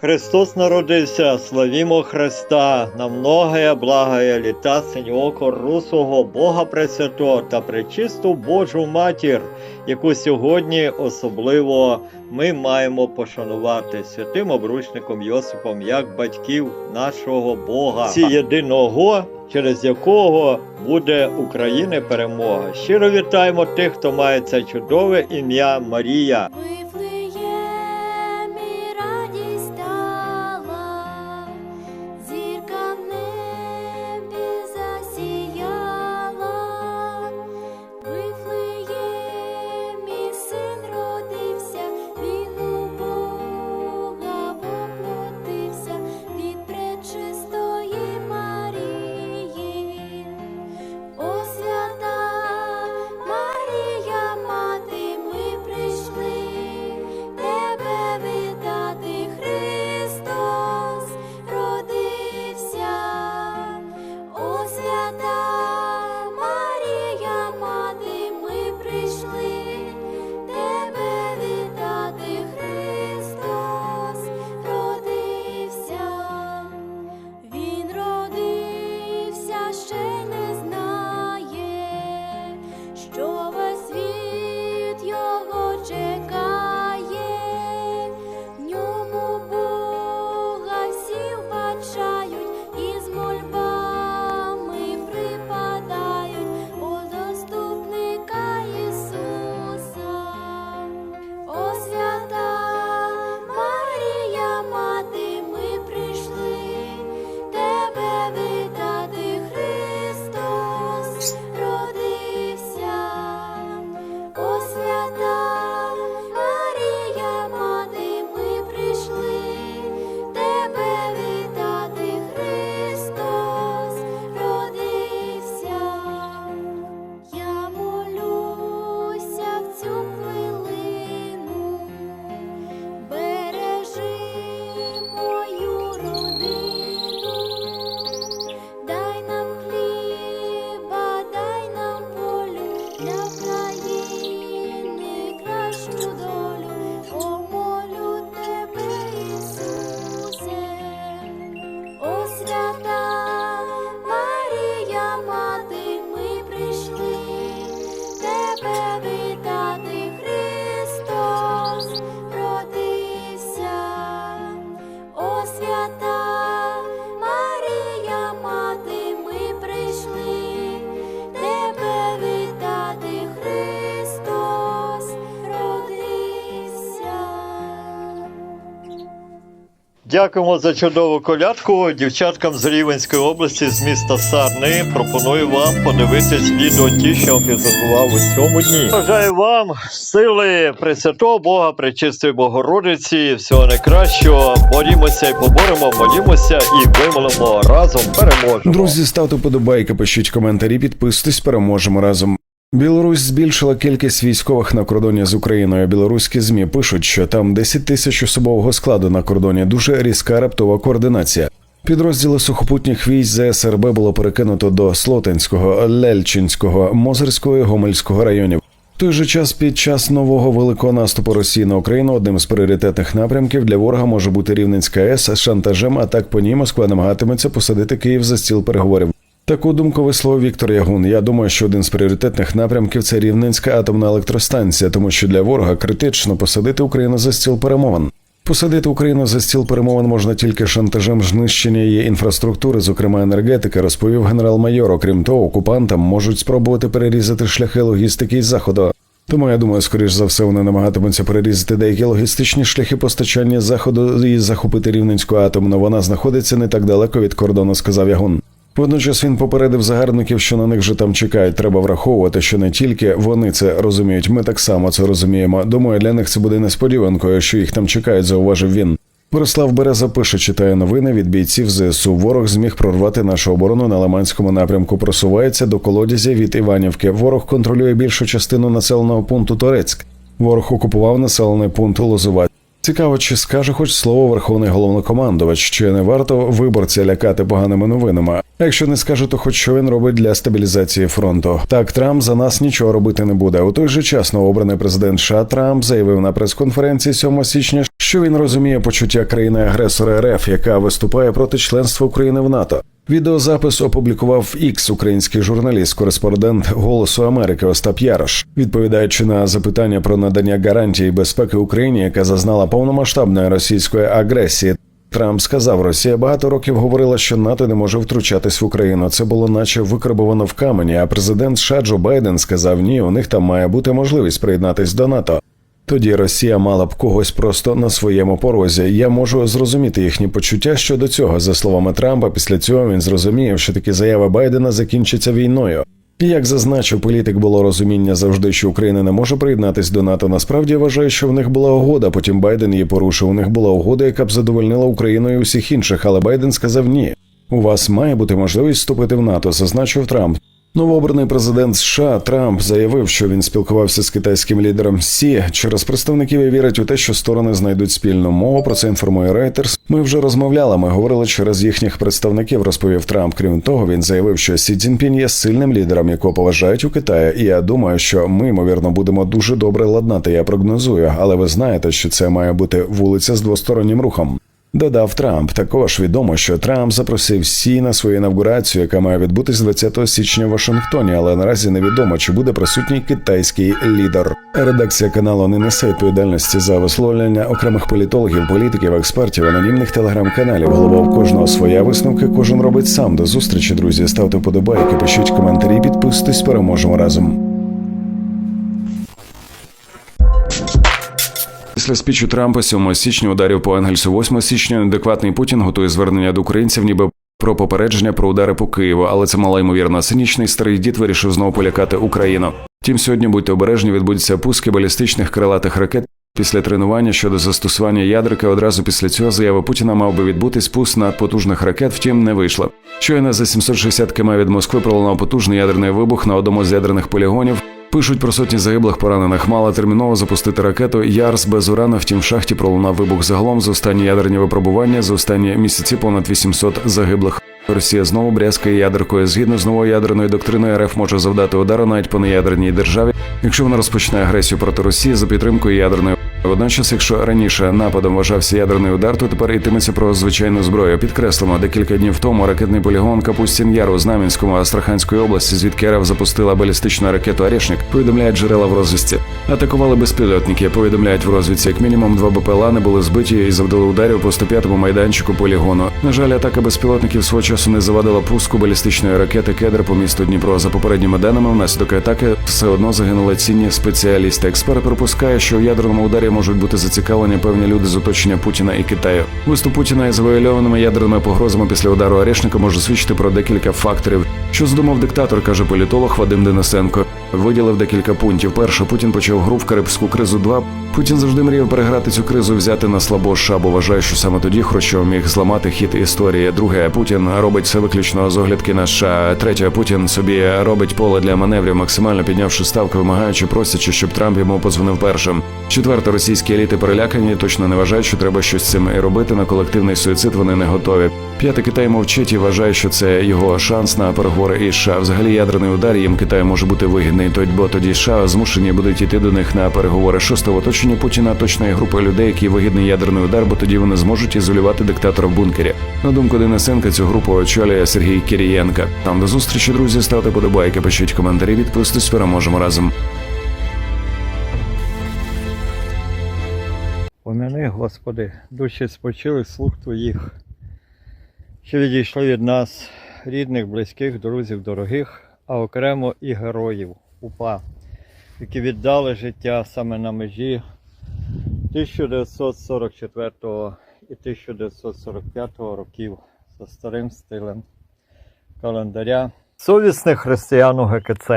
Христос народився, славімо Христа, на многое благое літа синьоко русого Бога Пресвятого та пречисту Божу Матір, яку сьогодні особливо ми маємо пошанувати святим обручником Йосипом як батьків нашого Бога, Ці єдиного, через якого буде України перемога. Щиро вітаємо тих, хто має це чудове ім'я Марія. Дякуємо за чудову колядку. Дівчаткам з Рівенської області з міста Сарни пропоную вам подивитись відео ті, що підготував у цьому дні. Бажаю вам сили Пресвятого Бога, Пречистої Богородиці, всього найкращого. Борімося і поборемо, молімося і вимолимо разом. Переможемо. Друзі, ставте подобайки, пишіть коментарі, підписуйтесь, переможемо разом. Білорусь збільшила кількість військових на кордоні з Україною. Білоруські змі пишуть, що там 10 тисяч особового складу на кордоні. Дуже різка раптова координація. Підрозділи сухопутніх військ ЗСРБ було перекинуто до Слотенського, Лельчинського, Мозерського і Гомельського районів. Той же час під час нового великого наступу Росії на Україну одним з пріоритетних напрямків для ворога може бути Рівненська АЕС з шантажем. А так по ній Москва намагатиметься посадити Київ за стіл переговорів. Таку думку висловив Віктор Ягун. Я думаю, що один з пріоритетних напрямків це Рівненська атомна електростанція, тому що для ворога критично посадити Україну за стіл перемовин. Посадити Україну за стіл перемовин можна тільки шантажем знищення її інфраструктури, зокрема енергетики, розповів генерал-майор. Окрім того, окупантам можуть спробувати перерізати шляхи логістики із заходу. Тому я думаю, скоріш за все, вони намагатимуться перерізати деякі логістичні шляхи постачання заходу і захопити рівненську атомну. Вона знаходиться не так далеко від кордону, сказав Ягун. Водночас він попередив загарбників, що на них вже там чекають. Треба враховувати, що не тільки вони це розуміють, ми так само це розуміємо. Думаю, для них це буде несподіванкою, що їх там чекають, зауважив він. Борислав Береза пише, читає новини від бійців ЗСУ. Ворог зміг прорвати нашу оборону на Лиманському напрямку. Просувається до колодязя від Іванівки. Ворог контролює більшу частину населеного пункту Торецьк. Ворог окупував населений пункт Лозова. Цікаво, чи скаже хоч слово верховний головнокомандувач, чи не варто виборця лякати поганими новинами. Якщо не скаже, то хоч що він робить для стабілізації фронту. Так, Трамп за нас нічого робити не буде. У той же час новообраний президент США Трамп заявив на прес-конференції 7 січня, що він розуміє почуття країни-агресора РФ, яка виступає проти членства України в НАТО. Відеозапис опублікував X український журналіст, кореспондент Голосу Америки Остап Ярош, відповідаючи на запитання про надання гарантій безпеки Україні, яка зазнала повномасштабної російської агресії. Трамп сказав, Росія багато років говорила, що НАТО не може втручатись в Україну. Це було наче викарбовано в камені. А президент США Джо Байден сказав, ні, у них там має бути можливість приєднатись до НАТО. Тоді Росія мала б когось просто на своєму порозі. Я можу зрозуміти їхні почуття щодо цього. За словами Трампа, після цього він зрозумів, що такі заяви Байдена закінчаться війною. Як зазначив політик, було розуміння завжди, що Україна не може приєднатись до НАТО. Насправді я вважаю, що в них була угода. Потім Байден її порушив. У них була угода, яка б задовольнила Україну і усіх інших. Але Байден сказав ні. У вас має бути можливість вступити в НАТО, зазначив Трамп. Новообраний президент США Трамп заявив, що він спілкувався з китайським лідером Сі через представників і вірить у те, що сторони знайдуть спільну мову. Про це інформує Reuters. Ми вже розмовляли. Ми говорили через їхніх представників. Розповів Трамп. Крім того, він заявив, що Сі Цзіньпінь є сильним лідером, якого поважають у Китаї. І я думаю, що ми ймовірно будемо дуже добре ладнати. Я прогнозую, але ви знаєте, що це має бути вулиця з двостороннім рухом. Додав Трамп. Також відомо, що Трамп запросив Сі на свою інавгурацію, яка має відбутись 20 січня в Вашингтоні, але наразі невідомо, чи буде присутній китайський лідер. Редакція каналу не несе відповідальності за висловлення окремих політологів, політиків, експертів, анонімних телеграм-каналів. Голова в кожного своя висновки, кожен робить сам. До зустрічі, друзі. Ставте вподобайки, пишіть коментарі, підписуйтесь, переможемо разом. Після спічу Трампа 7 січня ударів по Енгельсу 8 січня неадекватний Путін готує звернення до українців, ніби про попередження про удари по Києву, але це мала ймовірно цинічний старий дід вирішив знову полякати Україну. Тім сьогодні будьте обережні, відбудуться пуски балістичних крилатих ракет. Після тренування щодо застосування ядрики одразу після цього заяви Путіна мав би відбутись пуск надпотужних ракет, втім не вийшло. Щойно за 760 км від Москви пролунав потужний ядерний вибух на одному з ядерних полігонів. Пишуть про сотні загиблих поранених. Мала терміново запустити ракету Ярс без урана. Втім, в шахті пролунав вибух загалом. За останні ядерні випробування за останні місяці понад 800 загиблих. Росія знову брязкає ядеркою. Згідно з новою ядерною доктриною, РФ може завдати удару навіть по неядерній державі, якщо вона розпочне агресію проти Росії за підтримкою ядерної. Водночас, якщо раніше нападом вважався ядерний удар, то тепер йтиметься про звичайну зброю. Підкреслимо, декілька днів тому ракетний полігон Капустін Яр у Знам'янському Астраханської області, звідки РФ запустила балістичну ракету Арішник, повідомляють джерела в розвідці. Атакували безпілотники. Повідомляють в розвідці, як мінімум два БПЛА не були збиті і завдали ударів по 105-му майданчику полігону. На жаль, атака безпілотників свого часу не завадила пуску балістичної ракети Кедр по місту Дніпро. За попередніми даними, внаслідок атаки все одно загинули цінні спеціалісти. Експерт припускає, що у ядерному ударі можуть бути зацікавлені певні люди з оточення Путіна і Китаю. Виступ Путіна із завуальованими ядерними погрозами після удару Орешника може свідчити про декілька факторів. Що здумав диктатор, каже політолог Вадим Денисенко. Виділив декілька пунктів. Перше, Путін почав гру в Карибську кризу. Два Путін завжди мріяв переграти цю кризу, взяти на слабо США, бо вважає, що саме тоді Хрущов міг зламати хід історії. Друге, Путін робить все виключно з оглядки на США. Третє, Путін собі робить поле для маневрів, максимально піднявши ставки, вимагаючи, просячи, щоб Трамп йому позвонив першим. Четверте, російські еліти перелякані, точно не вважають, що треба щось з цим і робити. На колективний суїцид вони не готові. П'яте Китай мовчить і вважає, що це його шанс на переговори із США. Взагалі ядерний удар їм Китаю може бути вигідний. Тоді, бо тоді США змушені будуть йти до них на переговори. Шосте в оточенні Путіна точно є група людей, які вигідний ядерний удар, бо тоді вони зможуть ізолювати диктатора в бункері. На думку Денисенка, цю групу очолює Сергій Кірієнка. Там до зустрічі, друзі, ставте подобайки, пишіть коментарі, підписуйтесь, переможемо разом. Помяни, Господи, душі спочили слух Твоїх, що відійшли від нас, рідних, близьких, друзів, дорогих, а окремо і героїв УПА, які віддали життя саме на межі 1944 і 1945 років за старим стилем календаря. Совісних християн ГКЦ,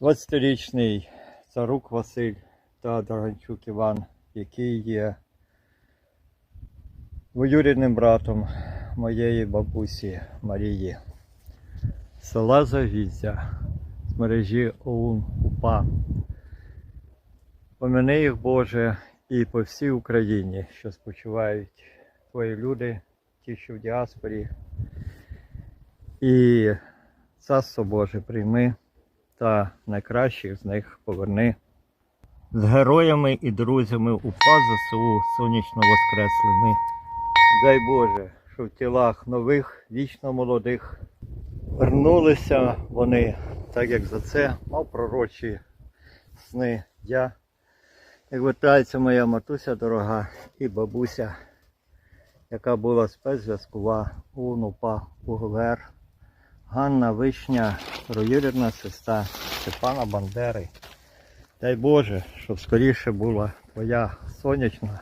20-річний Царук Василь та Драганчук Іван, який є двоюрідним братом моєї бабусі Марії, села Завіздя з мережі ОУН УПА. Помяни їх, Боже, і по всій Україні, що спочивають твої люди, ті, що в діаспорі. І царство Боже прийми та найкращих з них поверни. З героями і друзями УПА ЗСУ сонячно воскресли ми. Дай Боже, в тілах нових, вічно молодих вернулися вони, так як за це мав пророчі сни я. Як вертається моя матуся дорога і бабуся, яка була спецзв'язкова у НУПА УГВР, Ганна Вишня, троюрідна сестра Степана Бандери. Дай Боже, щоб скоріше була твоя сонячна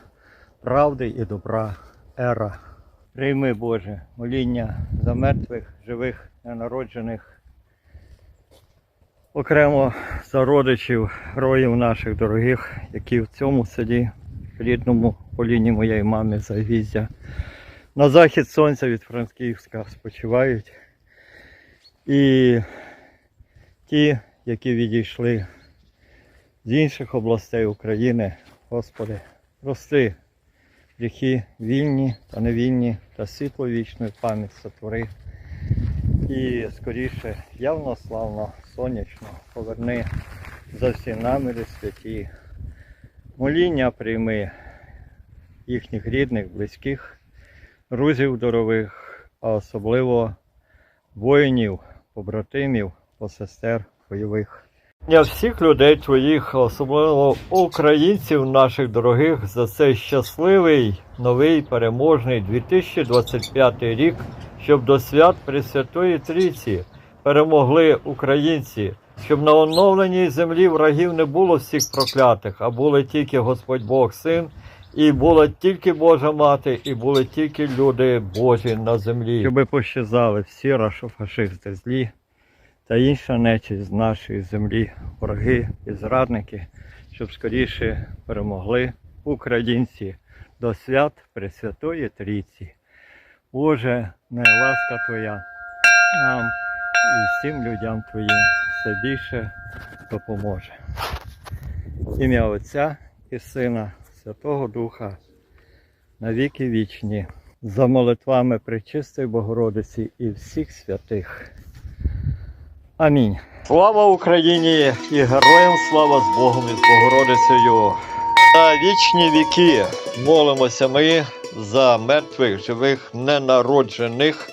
правди і добра ера. Прийми, Боже, моління за мертвих, живих, ненароджених, окремо за родичів, героїв наших дорогих, які в цьому селі, рідному поліні моєї мами Загвіздя, на захід сонця від Франківська спочивають. І ті, які відійшли з інших областей України, Господи, прости гріхи вільні та невільні та світло вічної пам'ять сотвори. І скоріше явно, славно, сонячно поверни за всі наміри святі. Моління прийми їхніх рідних, близьких, друзів дорових, а особливо воїнів, побратимів, посестер бойових. Я всіх людей твоїх, особливо українців наших дорогих, за цей щасливий, новий, переможний 2025 рік, щоб до свят Пресвятої Трійці перемогли українці, щоб на оновленій землі врагів не було всіх проклятих, а були тільки Господь Бог Син, і була тільки Божа Мати, і були тільки люди Божі на землі. Щоби пощазали всі рашофашисти злі та інша нечість з нашої землі, вороги і зрадники, щоб скоріше перемогли українці до свят Пресвятої Трійці. Боже, не ласка Твоя нам і всім людям Твоїм все більше допоможе. Ім'я Отця і Сина, Святого Духа, на віки вічні, за молитвами Пречистої Богородиці і всіх святих. Амінь. Слава Україні і героям слава з Богом і з Богородицею. На вічні віки молимося ми за мертвих, живих, ненароджених,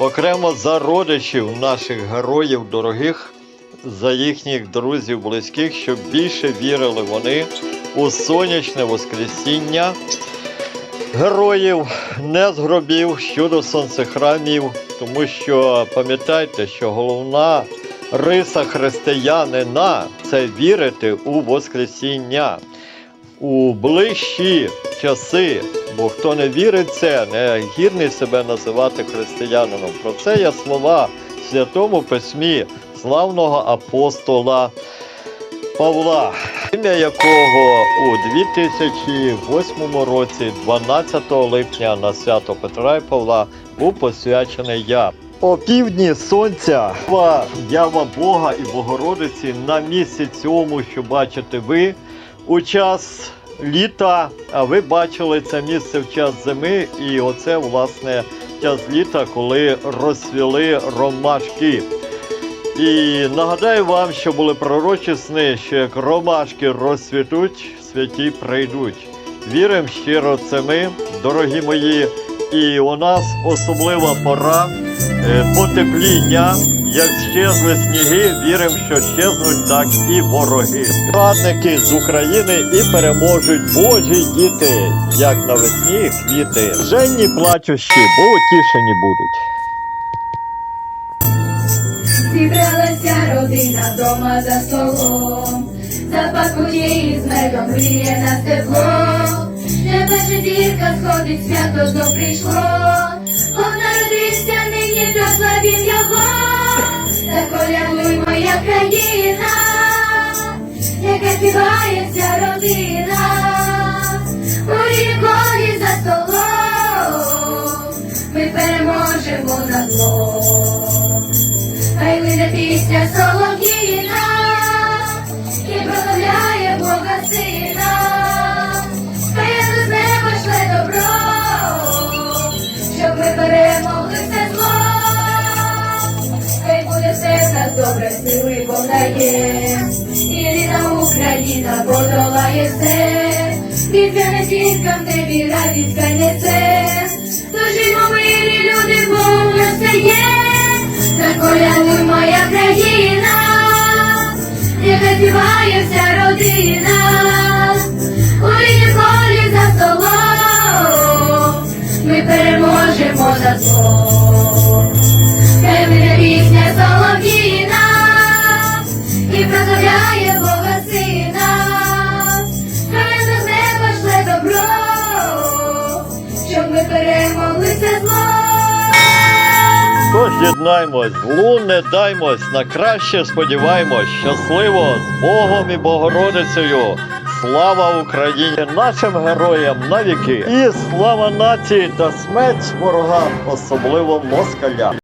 окремо за родичів наших героїв дорогих, за їхніх друзів, близьких, щоб більше вірили вони у сонячне Воскресіння героїв, не з гробів щодо сонцехрамів, тому що пам'ятайте, що головна риса християнина це вірити у Воскресіння у ближчі часи. Бо хто не вірить це, не гідний себе називати християнином. Про це є слова в Святому Письмі славного апостола Павла, ім'я якого у 2008 році, 12 липня на свято Петра і Павла, був посвячений я. О півдні сонця ва ява Бога і Богородиці на місці цьому, що бачите ви, у час літа, а ви бачили це місце в час зими, і оце власне час літа, коли розцвіли ромашки. І нагадаю вам, що були пророчі сни, що як ромашки розцвітуть, святі прийдуть. Віримо щиро це ми, дорогі мої, і у нас особлива пора е, потепління. Як щезли сніги, віримо, що щезнуть так і вороги. Радники з України і переможуть Божі діти, як навесні квіти. Женні плачущі, бо утішені будуть. Зібралася родина дома за столом, запакує із медом гріє на тепло. Вже перша зірка сходить, свято знов прийшло. Бог народився нині, прославім його. Та колядуй моя країна, яка співає родина. У ріколі за столом ми переможемо на зло. Добре сили Бог дає, і рідна Україна подолає все, Вітяне зіркам небі радість хай несе, Тожимо мирі, люди, у нас все є, Заколянуй моя країна, Нехай співає вся родина, у рідній колі за столом, ми переможемо за зло. Єднаймось, злу не даймось, на краще сподіваймось, щасливо з Богом і Богородицею. Слава Україні, нашим героям навіки! І слава нації та смерть ворогам, особливо москалям!